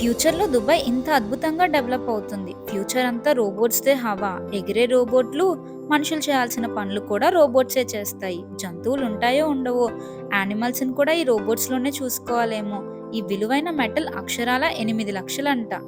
ఫ్యూచర్‌లో దుబాయ్ ఇంత అద్భుతంగా డెవలప్ అవుతుంది. ఫ్యూచర్ అంతా రోబోట్స్‌దే హవా. ఎగిరే రోబోట్లు, మనుషులు చేయాల్సిన పనులు కూడా రోబోట్సే చేస్తాయి. జంతువులు ఉంటాయో ఉండవో, యానిమల్స్‌ని కూడా ఈ రోబోట్స్‌లోనే చూసుకోవాలేమో. ఈ విలువైన మెటల్ అక్షరాల 8,00,000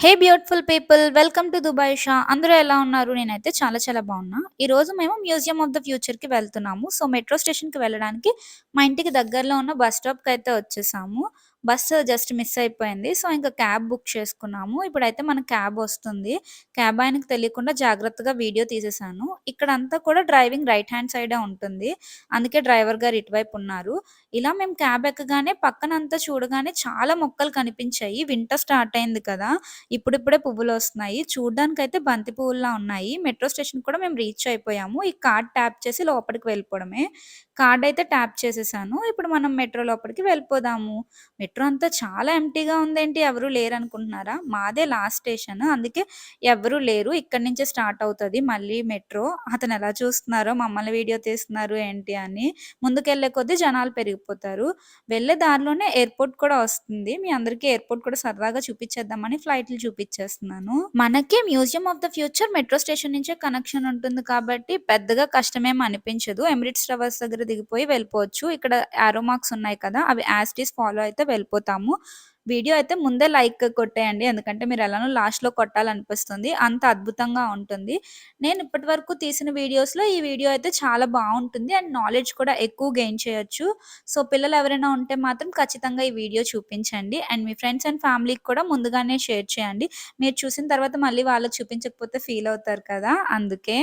hey beautiful people welcome to Dubai Shah అందరూ ఎలా ఉన్నారు నేనైతే చాలా చాలా బాగున్నా ఈరోజు మేము మ్యూజియం ఆఫ్ ద ఫ్యూచర్కి వెళ్తున్నాము సో మెట్రో స్టేషన్కి వెళ్ళడానికి మా ఇంటికి దగ్గరలో ఉన్న బస్ స్టాప్కి అయితే వచ్చేసాము బస్సు జస్ట్ మిస్ అయిపోయింది. సో ఇంకా క్యాబ్ బుక్ చేసుకున్నాము. ఇప్పుడైతే మన క్యాబ్ వస్తుంది. క్యాబ్ ఆయనకు తెలియకుండా జాగ్రత్తగా వీడియో తీసేసాను ఇక్కడ అంతా కూడా డ్రైవింగ్ రైట్ హ్యాండ్ సైడే ఉంటుంది. అందుకే డ్రైవర్ గారు ఇటువైపు ఉన్నారు. ఇలా మేము క్యాబ్ ఎక్కగానే పక్కనంతా చూడగానే చాలా మొక్కలు కనిపించాయి వింటర్ స్టార్ట్ అయింది కదా ఇప్పుడిప్పుడే పువ్వులు పువ్వులొస్తున్నాయి. చూడ్డానికైతే బంతి పువ్వుల్లా ఉన్నాయి. మెట్రో స్టేషన్ కూడా మేము రీచ్ అయిపోయాము. ఈ కార్డ్ ట్యాప్ చేసి లోపలికి వెళ్ళిపోవడమే. కార్డ్ అయితే ట్యాప్ చేసేసాను. ఇప్పుడు మనం మెట్రో లోపలికి వెళ్ళిపోదాము. మెట్రో అంతా చాలా ఎంటీగా ఉందేంటి ఎవరు లేరు అనుకుంటున్నారా మాదే లాస్ట్ స్టేషన్. అందుకే ఎవ్వరు లేరు. ఇక్కడి నుంచే స్టార్ట్ అవుతుంది మళ్ళీ మెట్రో. అతను ఎలా చూస్తున్నారో మమ్మల్ని వీడియో తీస్తున్నారు ఏంటి అని. ముందుకెళ్ళే కొద్దీ జనాలు పెరిగి వెళ్ళిపోతారు వెళ్ళే దారిలోనే ఎయిర్‌పోర్ట్ కూడా వస్తుంది. మీ అందరికీ ఎయిర్‌పోర్ట్ కూడా సరదాగా చూపించేద్దామని ఫ్లైట్లు చూపించేస్తున్నాను. మనకి Museum of the Future metro station నుంచే కనెక్షన్ ఉంటుంది కాబట్టి పెద్దగా కష్టమేం అనిపించదు. ఎమిరేట్స్ ట్రావెల్స్ దగ్గర దిగిపోయి వెళ్ళిపోవచ్చు. ఇక్కడ యారో మార్క్స్ ఉన్నాయి కదా! అవి యాస్టీస్ ఫాలో అయితే వెళ్ళిపోతాము. వీడియో అయితే ముందే లైక్ కొట్టేయండి. ఎందుకంటే మీరు ఎలానో లాస్ట్‌లో కొట్టాలనిపిస్తుంది. అంత అద్భుతంగా ఉంటుంది. నేను ఇప్పటివరకు తీసిన వీడియోస్‌లో ఈ వీడియో అయితే చాలా బాగుంటుంది అండ్ నాలెడ్జ్ కూడా ఎక్కువ గెయిన్ చేయొచ్చు. సో, పిల్లలు ఎవరైనా ఉంటే మాత్రం ఖచ్చితంగా ఈ వీడియో చూపించండి. అండ్ మీ ఫ్రెండ్స్ అండ్ ఫ్యామిలీకి కూడా ముందుగానే షేర్ చేయండి. మీరు చూసిన తర్వాత మళ్ళీ వాళ్ళకి చూపించకపోతే ఫీల్ అవుతారు కదా! అందుకే.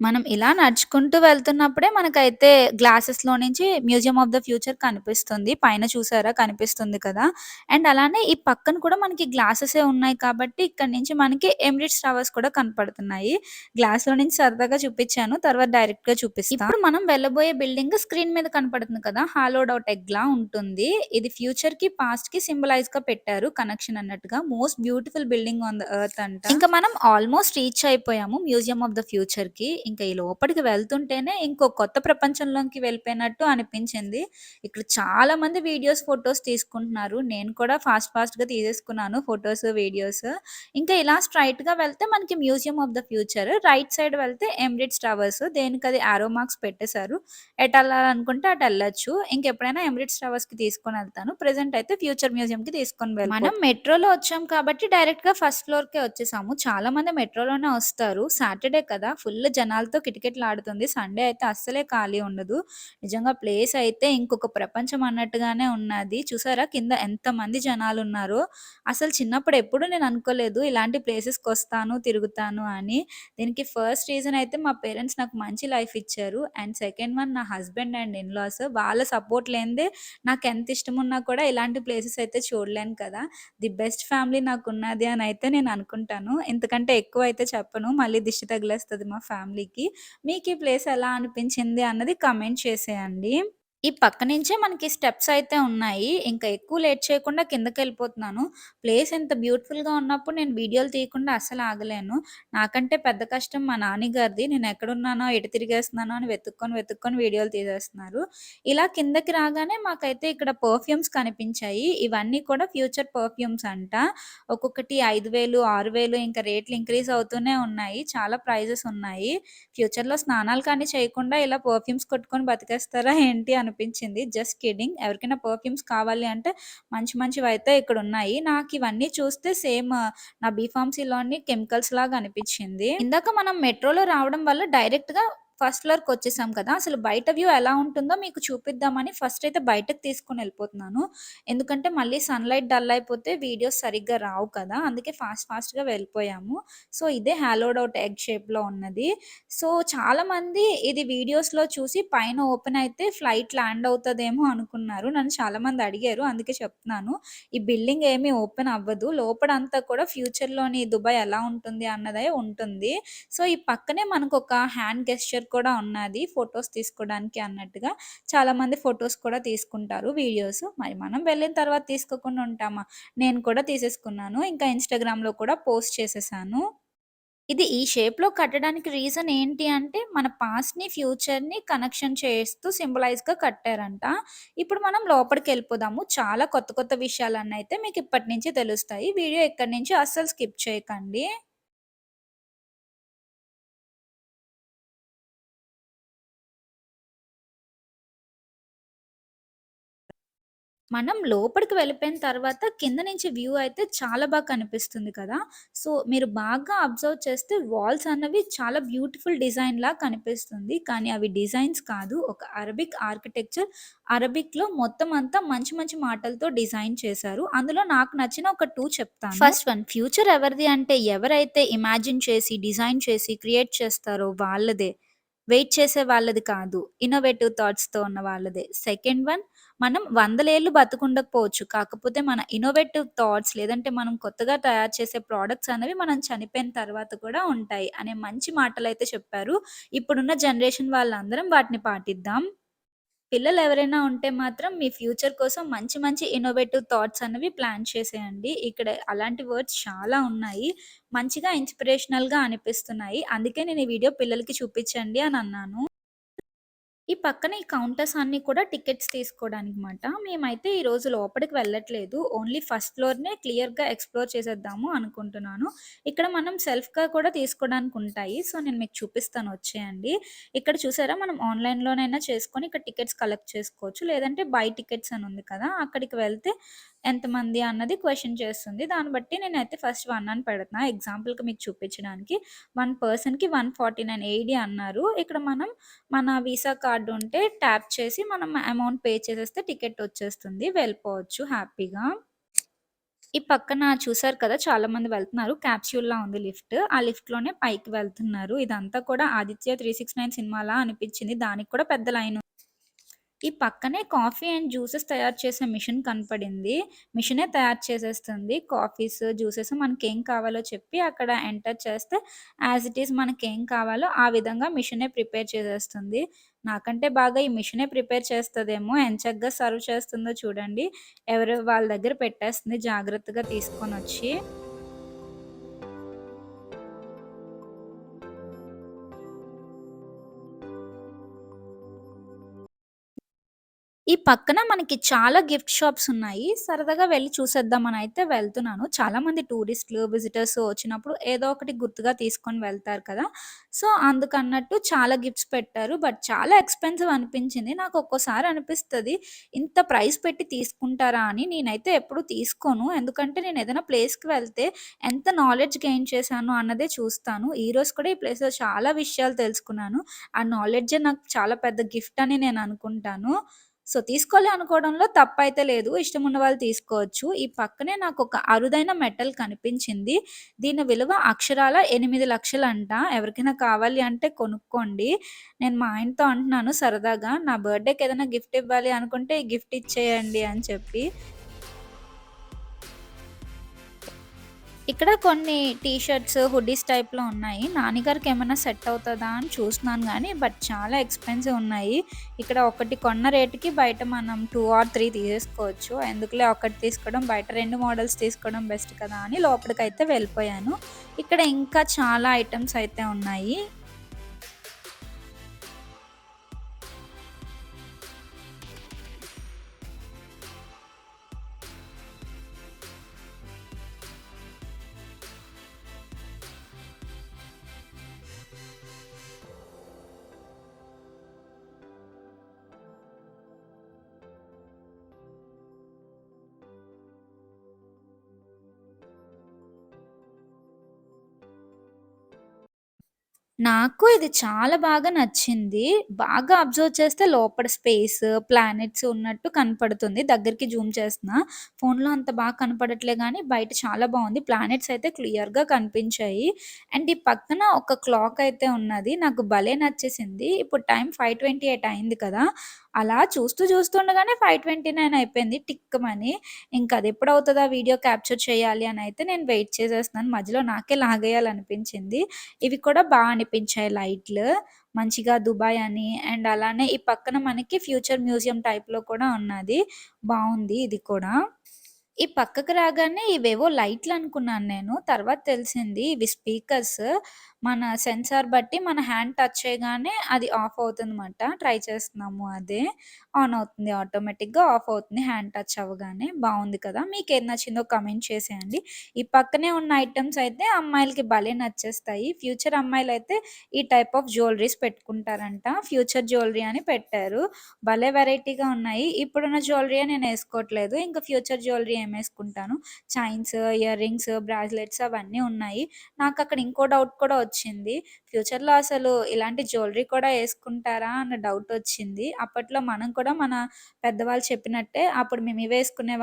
మనం ఇలా నడుచుకుంటూ వెళ్తున్నప్పుడే మనకైతే గ్లాసెస్‌లో నుంచి మ్యూజియం ఆఫ్ ద ఫ్యూచర్ కనిపిస్తుంది. పైన చూసారా కనిపిస్తుంది కదా! అండ్ అలానే ఈ పక్కన కూడా మనకి గ్లాసెసే ఉన్నాయి కాబట్టి ఇక్కడ నుంచి మనకి ఎమిరేట్స్ టవర్స్ కూడా కనపడుతున్నాయి. గ్లాస్‌లో నుంచి సరదాగా చూపించాను. తర్వాత డైరెక్ట్‌గా చూపిస్తాను ఇప్పుడు మనం వెళ్ళబోయే బిల్డింగ్ స్క్రీన్ మీద కనపడుతుంది కదా! హాలోడ్ ఔట్ ఎగ్‌లా ఉంటుంది. ఇది ఫ్యూచర్‌కి, పాస్ట్‌కి సింబలైజ్‌గా పెట్టారు కనెక్షన్ అన్నట్టుగా. Most beautiful building on the earth అంట. ఇంకా మనం ఆల్మోస్ట్ రీచ్ అయిపోయాము మ్యూజియం ఆఫ్ ద ఫ్యూచర్‌కి. ఇంకా ఈ లోపలికి వెళ్తుంటేనే ఇంకో కొత్త ప్రపంచంలోకి వెళ్ళిపోయినట్టు అనిపించింది. ఇక్కడ చాలా మంది వీడియోస్, ఫొటోస్ తీసుకుంటున్నారు. నేను కూడా ఫాస్ట్ ఫాస్ట్‌గా తీసేసుకున్నాను ఫొటోస్ వీడియోస్. ఇంకా ఇలా స్ట్రెయిట్‌గా వెళ్తే మనకి Museum of the Future. Right side వెళ్తే ఎమ్రిడ్స్ టవర్స్. దేనికి అది ఆరో మార్క్స్ పెట్టేసారు. ఎటెళ్ళాలనుకుంటే వెళ్ళచ్చు ఇంకెప్పుడైనా కి తీసుకొని వెళ్తాను ప్రెసెంట్ అయితే ఫ్యూచర్ మ్యూజియం కి తీసుకొని వెళ్ళాను మనం మెట్రోలో వచ్చాం కాబట్టి డైరెక్ట్గా ఫస్ట్ ఫ్లోర్కి వచ్చేసాము. చాలా మంది మెట్రోలోనే వస్తారు. సాటర్‌డే కదా! ఫుల్ జనాలతో కిటకిటలాడుతుంది. సండే అయితే అస్సలే ఖాళీ ఉండదు. నిజంగా ప్లేస్ అయితే ఇంకొక ప్రపంచం అన్నట్టుగానే ఉన్నది. చూసారా కింద ఎంతమంది జనాలు ఉన్నారో అసలు చిన్నప్పుడు ఎప్పుడు నేను అనుకోలేదు ఇలాంటి ప్లేసెస్కి వస్తాను తిరుగుతాను అని. దీనికి ఫస్ట్ రీజన్ అయితే మా పేరెంట్స్ నాకు మంచి లైఫ్ ఇచ్చారు. అండ్ సెకండ్ వన్ నా హస్బెండ్ అండ్ ఇన్‌లాస్. వాళ్ళ సపోర్ట్ లేనిదే నాకు ఎంత ఇష్టం ఉన్నా కూడా ఇలాంటి ప్లేసెస్ అయితే చూడలేను కదా! ది బెస్ట్ ఫ్యామిలీ నాకు ఉన్నది అని అయితే నేను అనుకుంటాను. ఎందుకంటే ఎక్కువ అయితే చెప్పను. మళ్ళీ దిష్టి తగిలేస్తుంది మా ఫ్యామిలీకి. మీకు ఈ ప్లేస్ ఎలా అనిపించింది అన్నది కామెంట్ చేసేయండి. ఈ పక్క నుంచే మనకి స్టెప్స్ అయితే ఉన్నాయి. ఇంకా ఎక్కువ లేట్ చేయకుండా కిందకి వెళ్ళిపోతున్నాను ప్లేస్ ఎంత బ్యూటిఫుల్‌గా ఉన్నప్పుడు నేను వీడియోలు తీయకుండా అస్సలు ఆగలేను. నాకంటే పెద్ద కష్టం మా నాన్నగారిది. నేను ఎక్కడున్నానో, ఎటు తిరిగేస్తున్నానో అని వెతుక్కొని, వెతుక్కొని వీడియోలు తీసేస్తున్నారు. ఇలా కిందకి రాగానే మాకైతే ఇక్కడ పర్ఫ్యూమ్స్ కనిపించాయి. ఇవన్నీ కూడా ఫ్యూచర్ పర్ఫ్యూమ్స్ అంట. ఒక్కొక్కటి ఐదు వేలు ఆరు వేలు ఇంకా రేట్లు ఇంక్రీజ్ అవుతూనే ఉన్నాయి. చాలా ప్రైజెస్ ఉన్నాయి. ఫ్యూచర్‌లో స్నానాలు కానీ చేయకుండా ఇలా పర్ఫ్యూమ్స్ కొట్టుకొని బతికేస్తారా ఏంటి అనిపించింది. జస్ట్ కిడింగ్ ఎవరికైనా పర్ఫ్యూమ్స్ కావాలి అంటే మంచి మంచివి అయితే ఇక్కడ ఉన్నాయి నాకు ఇవన్నీ చూస్తే సేమ్ నా బీఫార్మసీలోని కెమికల్స్ లాగా అనిపించింది. ఇందాక మనం మెట్రోలో రావడం వల్ల డైరెక్ట్‌గా ఫస్ట్ ఫ్లోర్‌కొచ్చేసాం కదా! అసలు బయట వ్యూ ఎలా ఉంటుందో మీకు చూపిద్దామని ఫస్ట్ అయితే బయటకి తీసుకొని వెళ్ళిపోతున్నాను ఎందుకంటే మళ్ళీ సన్‌లైట్ డల్ అయిపోతే వీడియోస్ సరిగ్గా రావు కదా! అందుకే ఫాస్ట్ ఫాస్ట్‌గా వెళ్ళిపోయాము. సో, ఇదే హ్యాలోడ్ అవుట్ ఎగ్ షేప్‌లో ఉన్నది. సో, చాలామంది ఇది వీడియోస్‌లో చూసి పైన ఓపెన్ అయితే ఫ్లైట్ ల్యాండ్ అవుతుందేమో అనుకున్నారు. నన్ను చాలామంది అడిగారు. అందుకే చెప్తున్నాను. ఈ బిల్డింగ్ ఏమీ ఓపెన్ అవ్వదు. లోపడంతా కూడా ఫ్యూచర్‌లోని దుబాయ్ ఎలా ఉంటుంది అన్నదే ఉంటుంది. సో, ఈ పక్కనే మనకొక హ్యాండ్ గెస్చర్ కూడా ఉన్నది. ఫొటోస్ తీసుకోవడానికి అన్నట్టుగా. చాలామంది ఫోటోస్ కూడా తీసుకుంటారు వీడియోస్. మరి మనం వెళ్ళిన తర్వాత తీసుకోకుండా ఉంటామా? నేను కూడా తీసేసుకున్నాను. ఇంకా ఇన్‌స్టాగ్రామ్‌లో కూడా పోస్ట్ చేసేసాను. ఇది ఈ షేప్‌లో కట్టడానికి రీజన్ ఏంటి అంటే, మన పాస్ట్‌ని, ఫ్యూచర్‌ని కనెక్షన్ చేస్తూ సింబలైజ్‌గా కట్టారంట. ఇప్పుడు మనం లోపలికి వెళ్ళిపోదాము చాలా కొత్త కొత్త విషయాలన్నయితే మీకు ఇప్పటి నుంచి తెలుస్తాయి. వీడియో ఇక్కడి నుంచి అస్సలు స్కిప్ చేయకండి. మనం లోపలికి వెళ్ళిపోయిన తర్వాత కింద నుంచి వ్యూ అయితే చాలా బాగా కనిపిస్తుంది కదా! సో, మీరు బాగా అబ్జర్వ్ చేస్తే వాల్స్ అన్నవి చాలా బ్యూటిఫుల్ డిజైన్ లా కనిపిస్తుంది. కానీ అవి డిజైన్స్ కాదు. ఒక అరబిక్ ఆర్కిటెక్చర్. అరబిక్‌లో మొత్తం అంతా మంచి మంచి మాటలతో డిజైన్ చేశారు. అందులో నాకు నచ్చిన ఒక టూ చెప్తాను. ఫస్ట్ వన్ ఫ్యూచర్ ఎవరిది అంటే ఎవరైతే ఇమాజిన్ చేసి, డిజైన్ చేసి, క్రియేట్ చేస్తారో వాళ్ళదే. వెయిట్ చేసే వాళ్ళది కాదు. ఇన్నోవేటివ్ థాట్స్‌తో ఉన్న వాళ్ళదే. సెకండ్ వన్ మనం వందలేళ్ళు బతుకుండకపోవచ్చు కాకపోతే మన ఇన్నోవేటివ్ థాట్స్ లేదంటే మనం కొత్తగా తయారు చేసే ప్రోడక్ట్స్ అనేవి మనం చనిపోయిన తర్వాత కూడా ఉంటాయి అనే మంచి మాటలు అయితే చెప్పారు. ఇప్పుడున్న జనరేషన్ వాళ్ళందరం వాటిని పాటిద్దాం. పిల్లలు ఎవరైనా ఉంటే మాత్రం మీ ఫ్యూచర్ కోసం మంచి మంచి ఇన్నోవేటివ్ థాట్స్ అనేవి ప్లాన్ చేసేయండి. ఇక్కడ అలాంటి వర్డ్స్ చాలా ఉన్నాయి. మంచిగా ఇన్‌స్పిరేషనల్‌గా అనిపిస్తున్నాయి. అందుకే నేను ఈ వీడియో పిల్లలకి చూపించండి అని అన్నాను. ఈ పక్కన ఈ కౌంటర్స్ అన్ని కూడా టికెట్స్ తీసుకోవడానికి మాట. మేమైతే ఈ రోజు లోపలికి వెళ్ళట్లేదు. ఓన్లీ ఫస్ట్ ఫ్లోర్‌నే క్లియర్‌గా ఎక్స్‌ప్లోర్ చేసేద్దాము అనుకుంటున్నాను. ఇక్కడ మనం సెల్ఫ్‌గా కూడా తీసుకోవడానికి ఉంటాయి. సో, నేను మీకు చూపిస్తాను వచ్చేయండి. ఇక్కడ చూసారా మనం ఆన్‌లైన్‌లోనైనా చేసుకొని ఇక్కడ టికెట్స్ కలెక్ట్ చేసుకోవచ్చు. లేదంటే బై టికెట్స్ అని ఉంది కదా! అక్కడికి వెళ్తే ఎంతమంది అన్నది క్వశ్చన్ చేస్తుంది. దాన్ని బట్టి నేనైతే ఫస్ట్ వన్ అని పెడుతున్నా ఎగ్జాంపుల్‌కి మీకు చూపించడానికి. వన్ పర్సన్‌కి 149 ఏడీ అన్నారు. ఇక్కడ మనం మన వీసా కార్డు ఉంటే ట్యాప్ చేసి మనం అమౌంట్ పే చేసేస్తే టికెట్ వచ్చేస్తుంది. వెళ్ళిపోవచ్చు హ్యాపీగా. ఈ పక్కన చూసారు కదా! చాలా మంది వెళ్తున్నారు. క్యాప్స్యూల్‌లా ఉంది లిఫ్ట్. ఆ లిఫ్ట్‌లోనే పైకి వెళ్తున్నారు. ఇదంతా కూడా 'ఆదిత్య 369' సినిమాలా అనిపించింది. దానికి కూడా పెద్ద లైన్ ఈ పక్కనే కాఫీ అండ్ జ్యూసెస్ తయారు చేసే మిషన్ కనపడింది. మిషనే తయారు చేసేస్తుంది. కాఫీస్, జ్యూసెస్ మనకి ఏం కావాలో చెప్పి అక్కడ ఎంటర్ చేస్తే యాజ్ ఇట్ ఈస్ మనకి ఏం కావాలో ఆ విధంగా మిషనే ప్రిపేర్ చేసేస్తుంది. నాకంటే బాగా ఈ మిషనే ప్రిపేర్ చేస్తుందేమో ఎంచగ్గా సర్వ్ చేస్తుందో చూడండి. ఎవరు వాళ్ళ దగ్గర పెట్టేస్తుంది జాగ్రత్తగా తీసుకొని వచ్చి ఈ పక్కన మనకి చాలా గిఫ్ట్ షాప్స్ ఉన్నాయి. సరదాగా వెళ్ళి చూసేద్దామనయితే వెళ్తున్నాను. చాలామంది టూరిస్ట్‌లు, విజిటర్స్ వచ్చినప్పుడు ఏదో ఒకటి గుర్తుగా తీసుకొని వెళ్తారు కదా! సో, అందుకన్నట్టు చాలా గిఫ్ట్స్ పెట్టారు. బట్ చాలా ఎక్స్‌పెన్సివ్ అనిపించింది. నాకు ఒక్కోసారి అనిపిస్తది ఇంత ప్రైస్ పెట్టి తీసుకుంటారా అని. నేనైతే ఎప్పుడు తీసుకోను. ఎందుకంటే నేను ఏదైనా ప్లేస్‌కి వెళ్తే ఎంత నాలెడ్జ్ గెయిన్ చేశాను అన్నదే చూస్తాను. ఈరోజు కూడా ఈ ప్లేస్‌లో చాలా విషయాలు తెలుసుకున్నాను. ఆ నాలెడ్జే నాకు చాలా పెద్ద గిఫ్ట్ అని నేను అనుకుంటాను. సో, తీసుకోవాలి అనుకోవడంలో తప్పైతే లేదు. ఇష్టం ఉన్న వాళ్ళు తీసుకోవచ్చు. ఈ పక్కనే నాకు ఒక అరుదైన మెటల్ కనిపించింది. దీని విలువ అక్షరాల 8,00,000 అంట. ఎవరికైనా కావాలి అంటే కొనుక్కోండి. నేను మా ఆయనతో అంటున్నాను సరదాగా, నా బర్త్‌డేకి ఏదైనా గిఫ్ట్ ఇవ్వాలి అనుకుంటే ఈ గిఫ్ట్ ఇచ్చేయండి అని చెప్పి. ఇక్కడ కొన్ని టీ షర్ట్స్, హుడీస్ టైప్‌లో ఉన్నాయి. నాన్నగారికి ఏమైనా సెట్ అవుతుందా అని చూస్తున్నాను కానీ బట్ చాలా ఎక్స్‌పెన్సివ్ ఉన్నాయి. ఇక్కడ ఒకటి కొన్న రేటుకి బయట మనం టూ ఆర్ త్రీ తీసేసుకోవచ్చు. ఎందుకులే ఒకటి తీసుకోవడం, బయట రెండు మోడల్స్ తీసుకోవడం బెస్ట్ కదా! అని లోపలికైతే వెళ్ళిపోయాను. ఇక్కడ ఇంకా చాలా ఐటమ్స్ అయితే ఉన్నాయి. నాకు ఇది చాలా బాగా నచ్చింది. బాగా అబ్జర్వ్ చేస్తే లోపల స్పేస్, ప్లానెట్స్ ఉన్నట్టు కనపడుతుంది. దగ్గరికి జూమ్ చేస్తున్నా. ఫోన్‌లో అంత బాగా కనపడట్లే కానీ బయట చాలా బాగుంది ప్లానెట్స్ అయితే క్లియర్‌గా కనిపించాయి. అండ్ ఈ పక్కన ఒక క్లాక్ అయితే ఉన్నది. నాకు భలే నచ్చేసింది. ఇప్పుడు టైం 5:28 అయింది కదా! అలా చూస్తూ చూస్తుండగానే 5:29 అయిపోయింది టిక్కమని ఇంకా అది ఎప్పుడు అవుతుందా వీడియో క్యాప్చర్ చేయాలి అని అయితే నేను వెయిట్ చేసేస్తున్నాను. మధ్యలో నాకే లాగేయాలనిపించింది. ఇవి కూడా బాగా అనిపించాయి లైట్లు. మంచిగా దుబాయ్ అని అండ్ అలానే ఈ పక్కన మనకి ఫ్యూచర్ మ్యూజియం టైప్‌లో కూడా ఉన్నది. బాగుంది ఇది కూడా. ఈ పక్కకు రాగానే ఇవేవో లైట్లు అనుకున్నాను నేను. తర్వాత తెలిసింది ఇవి స్పీకర్స్. మన సెన్సార్ బట్టి మన హ్యాండ్ టచ్ చేయగానే అది ఆఫ్ అవుతుందన్నమాట. ట్రై చేస్తున్నాము అదే. ఆన్ అవుతుంది ఆటోమేటిక్‌గా ఆఫ్ అవుతుంది హ్యాండ్ టచ్ అవ్వగానే. బావుంది కదా! మీకేది నచ్చిందో కామెంట్ చేసేయండి. ఈ పక్కనే ఉన్న ఐటెమ్స్ అయితే అమ్మాయిలకి భలే నచ్చేస్తాయి. ఫ్యూచర్ అమ్మాయిలైతే ఈ టైప్ ఆఫ్ జ్యువెల్లరీస్ పెట్టుకుంటారంట. ఫ్యూచర్ జ్యువెల్లరీ అని పెట్టారు. భలే వెరైటీగా ఉన్నాయి. ఇప్పుడున్న జ్యువెల్లరీయే నేనేసుకోవట్లేదు. ఇంకా ఫ్యూచర్ జ్యువెల్లరీ వేసుకుంటాను చైన్స్, ఇయర్ రింగ్స్, బ్రాస్లెట్స్ అవన్నీ ఉన్నాయి. నాకు అక్కడ ఇంకో డౌట్ కూడా వచ్చింది. ఫ్యూచర్‌లో అసలు ఇలాంటి జ్యువెలరీ కూడా వేసుకుంటారా అన్న డౌటొచ్చింది. అప్పట్లో మనం కూడా మన పెద్దవాళ్ళు చెప్పినట్టే అప్పుడు మేము వేసుకునే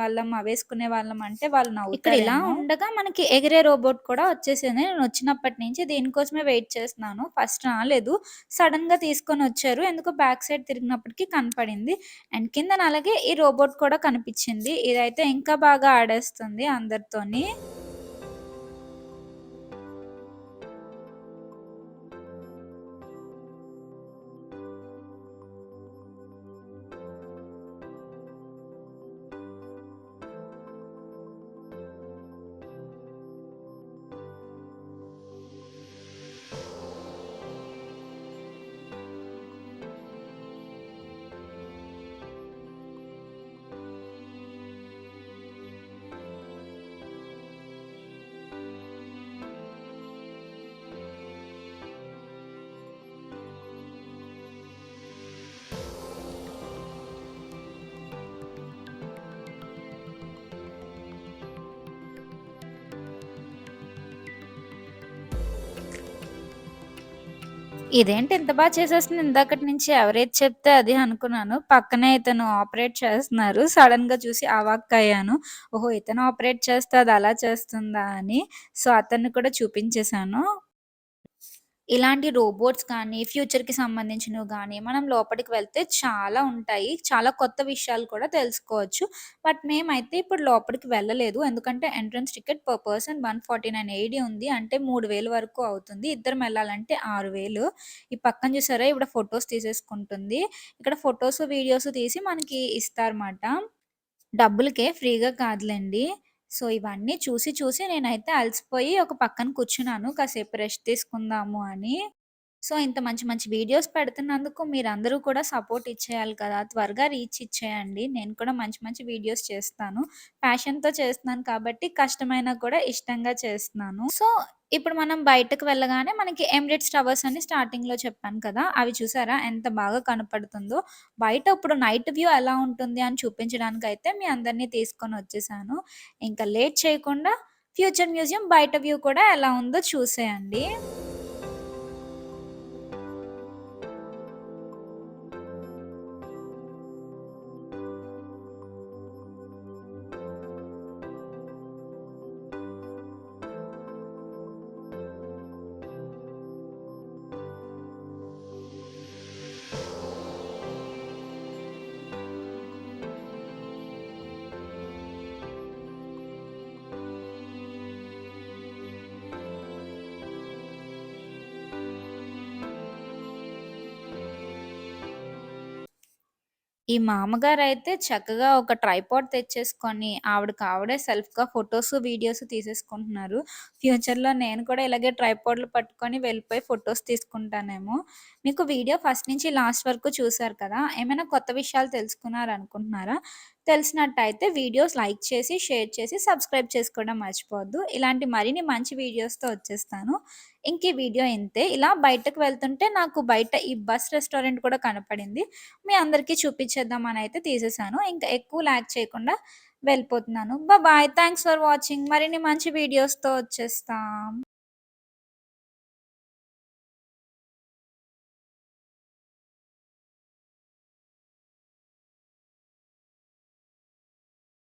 వాళ్ళం అంటే వాళ్ళు ఇక్కడ ఇలా నవ్వుతారేమో. ఉండగా మనకి ఎగిరే రోబోట్ కూడా వచ్చేసింది. నేనొచ్చినప్పటి నుంచి దీనికోసమే వెయిట్ చేస్తున్నాను. ఫస్ట్ రాలేదు. సడన్గా తీసుకొని వచ్చారు ఎందుకో బ్యాక్ సైడ్ తిరిగినప్పటికీ కనపడింది. అండ్ కిందన అలాగే ఈ రోబోట్ కూడా కనిపించింది ఇదైతే ఇంకా బాగా ఆడేస్తుంది అందరితోని. ఇదేంటి ఇంత బాగా చేసేస్తుంది ఇందాకటి నుంచి ఎవరేది చెప్తే అది అనుకున్నాను. పక్కనే ఇతను ఆపరేట్ చేస్తున్నారు. సడన్గా చూసి అవాక్ అయ్యాను ఓహో! ఇతను ఆపరేట్ చేస్తే అది అలా చేస్తుందా అని. సో, అతన్ని కూడా చూపించేశాను ఇలాంటి రోబోట్స్ కానీ, ఫ్యూచర్‌కి సంబంధించినవి కానీ మనం లోపలికి వెళ్తే చాలా ఉంటాయి. చాలా కొత్త విషయాలు కూడా తెలుసుకోవచ్చు. బట్ మేమైతే ఇప్పుడు లోపలికి వెళ్ళలేదు. ఎందుకంటే entrance ticket per person 149 AED ఉంది. అంటే 3000 వరకు అవుతుంది. ఇద్దరం వెళ్ళాలంటే ఆరు వేలు ఈ పక్కన చూసారా ఈవిడ ఫోటోస్ తీసేసుకుంటుంది. ఇక్కడ ఫొటోస్ వీడియోస్ తీసి మనకి ఇస్తారన్నమాట డబ్బులకే ఫ్రీగా కాదులేండి సో, ఇవన్నీ చూసి చూసి నేనైతే అలసిపోయి ఒక పక్కన కూర్చున్నాను. కాసేపు రెస్ట్ తీసుకుందాము అని. సో, ఇంత మంచి మంచి వీడియోస్ పెడుతున్నందుకు మీరందరూ కూడా సపోర్ట్ ఇచ్చేయాలి కదా! త్వరగా రీచ్ ఇచ్చేయండి. నేను కూడా మంచి మంచి వీడియోస్ చేస్తాను. ప్యాషన్‌తో చేస్తున్నాను కాబట్టి కష్టమైనా కూడా ఇష్టంగా చేస్తున్నాను. సో, ఇప్పుడు మనం బయటకు వెళ్ళగానే మనకి ఎమిరేట్స్ టవర్స్ అని స్టార్టింగ్‌లో చెప్పాను కదా! అవి చూసారా ఎంత బాగా కనపడుతుందో. బయట ఇప్పుడు నైట్ వ్యూ ఎలా ఉంటుంది అని చూపించడానికైతే మీ అందరిని తీసుకొనొచ్చేసాను. ఇంకా లేట్ చేయకుండా ఫ్యూచర్ మ్యూజియం బయట వ్యూ కూడా ఎలా ఉందో చూసేయండి. ఈ మామగారైతే చక్కగా ఒక ట్రైపాడ్ తెచ్చేసుకొని, ఆవిడకి ఆవిడే సెల్ఫ్‌గా ఫోటోస్, వీడియోస్ తీసేసుకుంటున్నారు. ఫ్యూచర్‌లో నేను కూడా ఇలాగే ట్రైపాడ్‌లు పట్టుకొని వెళ్ళిపోయి ఫోటోస్ తీసుకుంటానేమో. మీకు వీడియో ఫస్ట్ నుంచి లాస్ట్ వరకు చూసారు కదా! ఏమైనా కొత్త విషయాలు తెలుసుకున్నారనుకుంటున్నారా? తెలిసినట్టయితే వీడియోస్ లైక్ చేసి, షేర్ చేసి, సబ్స్క్రైబ్ చేసుకోవడం మర్చిపోవద్దు. ఇలాంటి మరిన్ని మంచి వీడియోస్‌తో వచ్చేస్తాను. ఇంక ఈ వీడియో ఇంతే. ఇలా బయటకు వెళ్తుంటే నాకు బయట ఈ బస్ రెస్టారెంట్ కూడా కనపడింది. మీ అందరికీ చూపించేద్దామనయితే తీసేసాను. ఇంకా ఎక్కువ ల్యాక్ చేయకుండా వెళ్ళిపోతున్నాను. బాయ్. Thanks for watching. మరిన్ని మంచి వీడియోస్‌తో వచ్చేస్తాం.